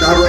ဒါဝ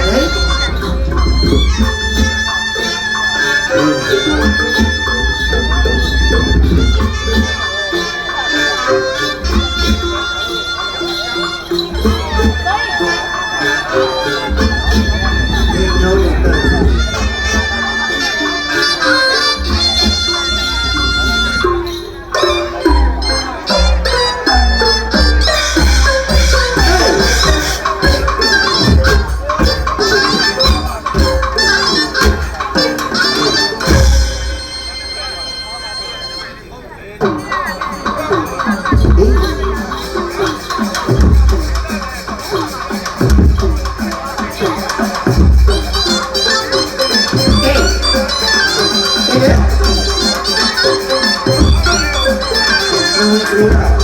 ဟေး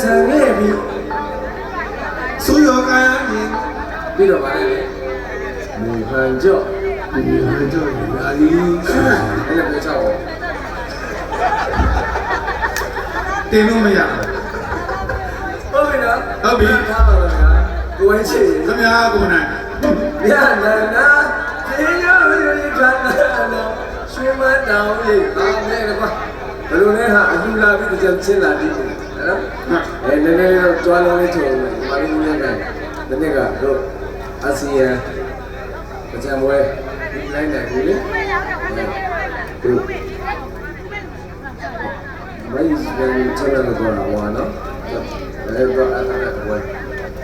ဆန်ခဲ့ပြီဆိုရောကာယမြင်ပြီးတော့ပါလေမူဟန်ကြော့ဒီဟာကြောင့်ညာလီအဲ့လိုပြောချောက်တင်လို့မရဟုတ်ပြီနော်ဟုတ်ပြီထားပါတော့ဗျာကိုဝဲချစ်ခမညာကိုနိုင်ညနာနာဒီရောရီကနာနာရွှေမတောင်းလေးအားနဲ့ကွာဘယ်လိုလဲဟာအလူလာပြီးကြံချင်းလာပြီ နော်အဲနည်းနည်းတော့ကြွားလုံးလေးထုံမယ်မာရင်းမြတ်ကဒီနေ့ကတော့အာဆီယံကြံပွဲလိုက်နိုင်ပြီလေဟုတ်မင်းစကန်ချမ်းသာတော့ဟောနော်အဲတော့အဲ့ဒါတော့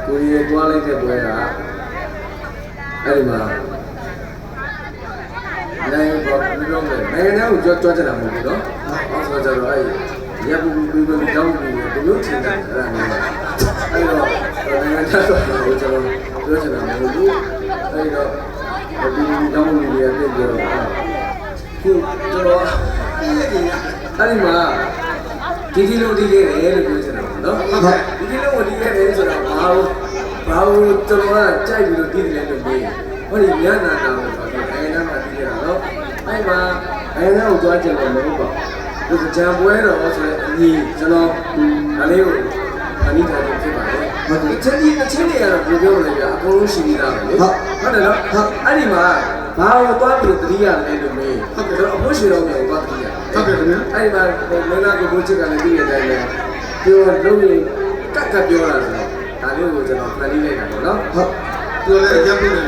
ကိုရီးတွားလိုက်တဲ့ပွဲကအဲ့ဒီမှာနိုင်တော့ဘယ်လိုလဲနိုင်ငံကိုကြွကြွချင်တာမဟုတ်ဘူးနော်အော်ဆိုကြတော့အဲ့ ရပူပူပူတောင်းပြီးဘယ်လိုထင်တယ်အဲ့ဒါမျိုးအဲ့တော့နိုင်ငံသားတော့ကျွန်တော်ပြောချင်တာမဟုတ်ဘူးအဲ့တော့ဒီတောင်းပြီးရတဲ့ပြောတာခုကျွန်တော်အဲ့ဒီမှာဒီဒီလိုဒီလေးလေလို့ပြောချင်တာနော်ဒီဒီလိုဒီလေးလေဆိုတာဘာလို့ဘာလို့ကျွန်တော်ကကြိုက်ပြီးတော့ဒီဒီလေးလို့မေးဟောဒီညနာတာကိုဆိုတော့နိုင်ငံသားမှဒီလေးတာနော်အဲ့မှာနိုင်ငံကိုကြွားကြတယ်မဟုတ်ပါဘူး ဒီကြံပွဲတော်ဆိုရင်အညီကျွန်တော်ဒါလေးကိုအနိဋ္ဌာန်ဖြစ်ပါတယ်ဟုတ်တယ်ချင်းဒီချင်းတွေကတော့ဘယ်ပြောမလဲဗျာအကုန်လုံးရှိနေတာပဲလေဟုတ်တယ်နော်အဲ့ဒီမှာဘာကိုသွားပြီးတတိယလဲလို့မေးဟုတ်တယ်တော့အဖို့ရှိတော်မြေသွားတတိယဟုတ်ကဲ့ခင်ဗျာအဲ့ဒီမှာမင်းသားကိုကိုချစ်ကလည်းပြီးရတဲ့အတိုင်းပဲပြောလုံးရင်ကတ်ကတ်ပြောတာဆိုတော့ဒါလေးကိုကျွန်တော်ဖန်တီးလိုက်တာပေါ့နော်ဟုတ်သူလည်းရပ်ပြီးတယ်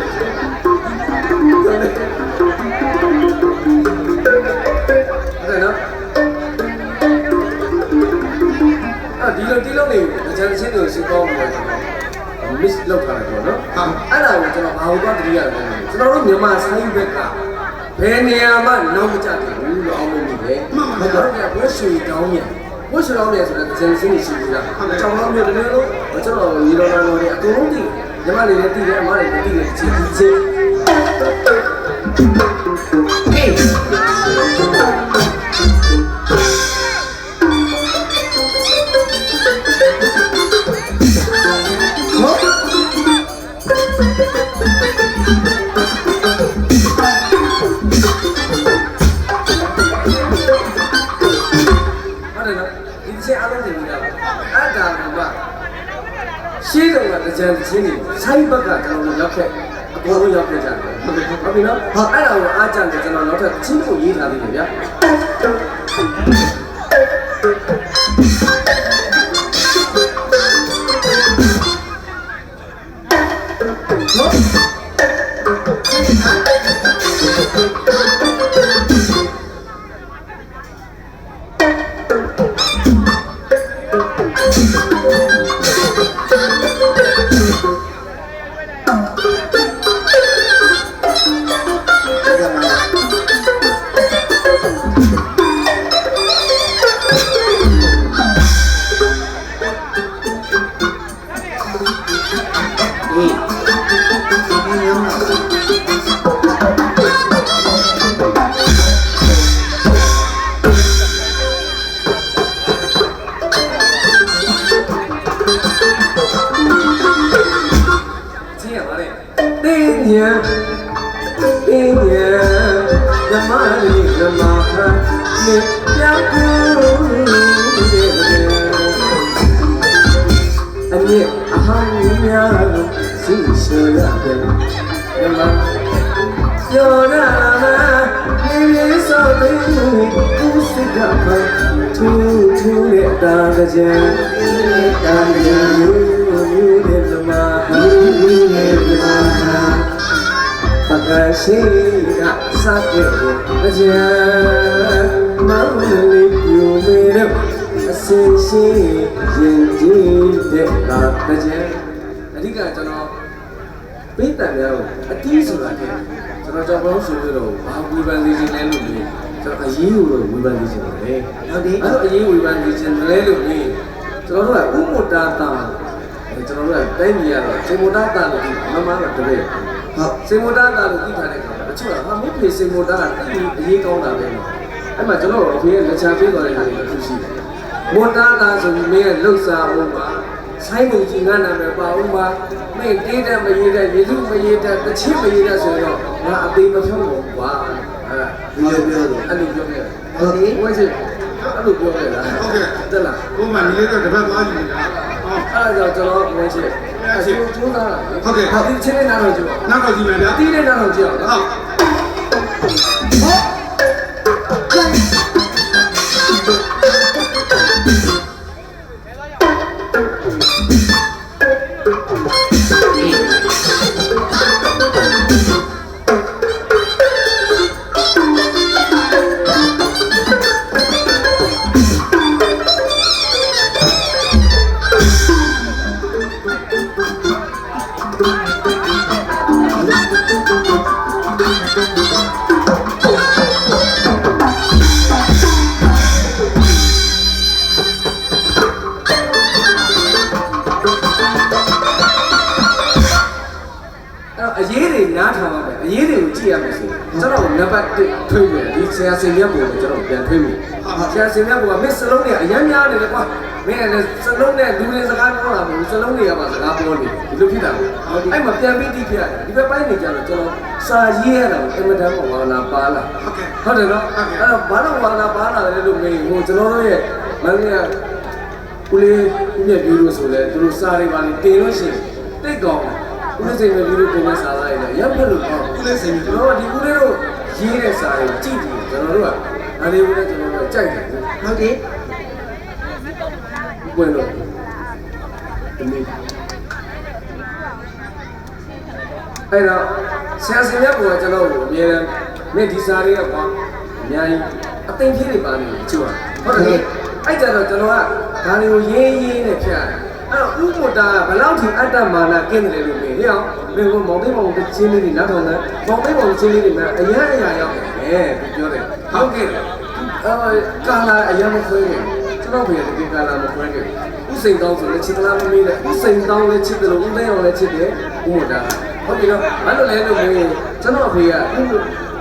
လိုဒီလိုနေအချမ်းချင်းကိုစစ်ကောင်းမှာကျွန်တော် miss လောက်ထားတယ်ပေါ့နော်ဟာအဲ့ဒါကိုကျွန်တော်ဘာလို့သွားတတိယလဲကျွန်တော်တို့မြန်မာဆိုင်ဘက်ကဘယ်နေရာမှနောက်မကျတယ်ဘူးလို့အောင်မလို့ပဲမှန်ပါဗျာဘွှရွှေတောင်းမြန်ဘွှရွှေတောင်းမြန်ဆိုတဲ့ဇန်စင်းရှိပြီလားကြောင်တော့မြို့တည်းလို့ကျွန်တော်ရေတော်တော်တွေအကုန်လုံးတည်ညီမတွေလည်းတည်တယ်အမတွေလည်းတည်တယ်ချီချီ ဟုတ်တယ်နော်ဒီချင်းအားလုံးတင်ပြီးတော့အဲ့ဒါကရှင်းတော့ကကြံချင်းနေဆိုင်ဘက်ကကျွန်တော်ရောက်ခဲ့အကုန်လုံးရောက်ခဲ့ကြတယ်ဟုတ်ပြီဟုတ်ပြီနော်ဟုတ်အဲ့ဒါကိုအားကြတယ်ကျွန်တော်နောက်ထပ်ချင်းကိုရေးထားသေးတယ်ဗျာ ညံတင်းညံဓမ္မလေးဓမ္မဟာနေပြောက်ကူအမြင့်အဟောင်းများကိုစိတ်ဆွေရတယ်ဓမ္မယောရနာမြေမြေစောတဲ့သူစိတ်ကပါထူးထူးနဲ့တာကြံတာကြံမျိုးတဲ့ဓမ္မဟာမျိုးတဲ့ဓမ္မဟာ ပကရှိကစတဲ့ကိုကြံမောင်လေးပြူမေတော့အစင်ရှိရင်ကြည့်တဲ့တာကြံအဓိကကျွန်တော်ပိတ်တံများကိုအတီးဆိုတာတဲ့ကျွန်တော်ကြောင့်ဘောင်းဆိုပြီးတော့ဘာဝေဖန်နေခြင်းလဲလို့လေကျွန်တော်အရေးကိုဝေဖန်နေခြင်းလေဟုတ်တယ်အဲ့တော့အရေးဝေဖန်နေခြင်းလဲလို့လေကျွန်တော်တို့ကဥမ္မတာတာကျွန်ကျွန်တော်တို့ကတိုင်းပြည်ကတော့စေမိုတာတာလို့မမကတော့တပည့် ဟုတ်စေမိုတာတာလို့သိထားတဲ့ခါမှာတချို့ကဟာမင်းဖေစေမိုတာကတိတိအရေးကောင်းတာပဲနော်အဲ့မှာကျွန်တော်တို့အဖေရဲ့လက်ချပေးသွားတဲ့ဟာတွေတစ်ခုရှိတယ်မိုတာတာဆိုပြီးမင်းရဲ့လှုပ်ရှားမှုမှာဆိုင်မှုကြီးငါနာမည်ပါဦးမှာမင်းတေးတဲ့မရေးတဲ့ရေစုမရေးတဲ့တချင်းမရေးတဲ့ဆိုတော့ငါအသေးမဖြုံးဘူးကွာအဲ့ဒီလိုပြောတယ်အဲ့လိုပြောခဲ့ဟုတ်ဒီဝိုင်းစစ်အဲ့လိုပြောခဲ့လားတက်လားကိုမနီလေးတော့တစ်ဖက်သွားကြည့်နေတာဟော အဲ့ဒါကြောင့်ကျွန်တော်ဝိုင်းစစ်အစီကျိုးသားဒီချင်းနဲ့နားတော့ကြည့်နောက်တော့ကြည့်မယ်ဗျာတီးနဲ့နားတော့ကြည့်အောင်နော်ဟုတ် ပါတ်1ထွေးမယ်ဒီဆရာစင်မြတ်ကိုကျွန်တော်ပြန်ထွေးမယ်ဆရာစင်မြတ်ကမင်းစလုံးတွေအများများနေတယ်ကွာမင်းလည်းစလုံးနဲ့လူတွေစကားပြောတာမဟုတ်စလုံးတွေကမှစကားပြောနေဒီလိုဖြစ်တာအဲ့မှာပြန်ပြီးတိဖြစ်ရတယ်ဒီဘက်ပိုင်းနေကြတော့ကျွန်တော်စာရေးရတာအင်မတန်ဝါနာပါလာဟုတ်တယ်နော်အဲ့တော့ဘာလို့ဝါနာပါလာလဲလို့မေးဟိုကျွန်တော်တို့ရဲ့မန္တလေးကဦးလေးဦးမြတ်ပြူလို့ဆိုလဲသူတို့စာတွေပါနေတင်လို့ရှိရင်တိတ်ကောင်းဦးလေးစိတ်မပြူလို့ကိုယ်မစားလိုက်တယ်ရပ်ဖက်လို့ကောင်းဦးလေးစိတ်ကျွန်တော်တို့ဒီဦးလေးတို့ ရေးတဲ့စာတွေကြည့်ကြည့်ကျွန်တော်တို့ကဒါလေးဦးလေးကျွန်တော်တို့ကြိုက်တယ်ဟုတ်တယ်ဝင်လို့ဒီနေ့အဲ့တော့ဆရာစင်မြတ်ကကျွန်တော်ကိုအမြဲတမ်းမင်းဒီစာတွေကကွာအများကြီးအသိဖြစ်နေပါနေတယ်ချို့ဟုတ်တယ်အဲ့ကြတော့ကျွန်တော်ကဒါတွေကိုရေးရေးနဲ့ဖြတ်အဲ့တော့ဥပ္ပတာကဘယ်လောက်ထိအတ္တမာနကင်းတယ်လို့ မေးဟဲ့အောင်မင်းကမောင်သိမောင်ချင်းလေးတွေနောက်ထောင်တယ်မောင်သိမောင်ချင်းလေးတွေမှာအရန်အရာရောက်တယ်သူပြောတယ်ဟုတ်ကဲ့အဲကာလာအရန်မခွေးဘူးကျွန်တော်ဖေတကယ်ကာလာမခွေးဘူးဥစိန်ကောင်းဆိုလည်းချစ်သလားမမေးနဲ့ဥစိန်ကောင်းလည်းချစ်တယ်လို့ဥသိအောင်လည်းချစ်တယ်ဥမတာဟုတ်ပြီနော်ဘာလို့လဲလို့မေးကျွန်တော်ဖေက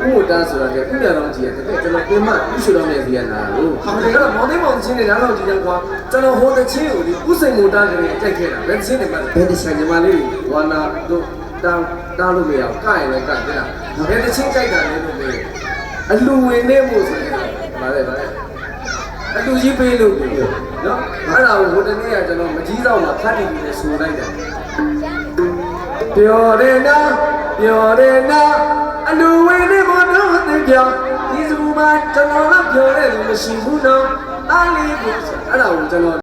ဥဥမတာဆိုတာကဥညာတော်ကြီးရတယ်ကျွန်တော်ပြင်မဥရှိတော်မြတ်စီရလာလို့ဟုတ်တယ်ကတော့မောင်သိမောင်ချင်းတွေနားတော့ကြည့်ကြကွာကျွန်တော်ဟိုတချင်းကိုဒီဥစိန်မတာကလေးတိုက်ခဲ့တာဘယ်ချင်းတွေမှာဘယ်တချင်းညီမလေးဝါနာတို့တောင်းတောင်းလို့မရအောင်ကရင်လည်းကတယ်လားဘယ်တချင်းကြိုက်တာလဲလို့မေးအလူဝင်နေမှုဆိုရင်ဗါလဲဗါလဲအတူကြီးပေးလို့ပြောနော်အဲ့ဒါကိုဟိုတနေ့ကကျွန်တော်မကြီးဆောင်မှာဖတ်တည်ပြီးလဲဆိုလိုက်တယ်ပျော်တယ်နော်ပျော်တယ်နော်အလူဝင်းနေမလို့သိ ပြောင်းဒီစုမှာကျွန်တော်ကပျော်တယ်လို့မရှိဘူးနော်အားလေးကိုအဲ့ဒါကိုကျွန်တော်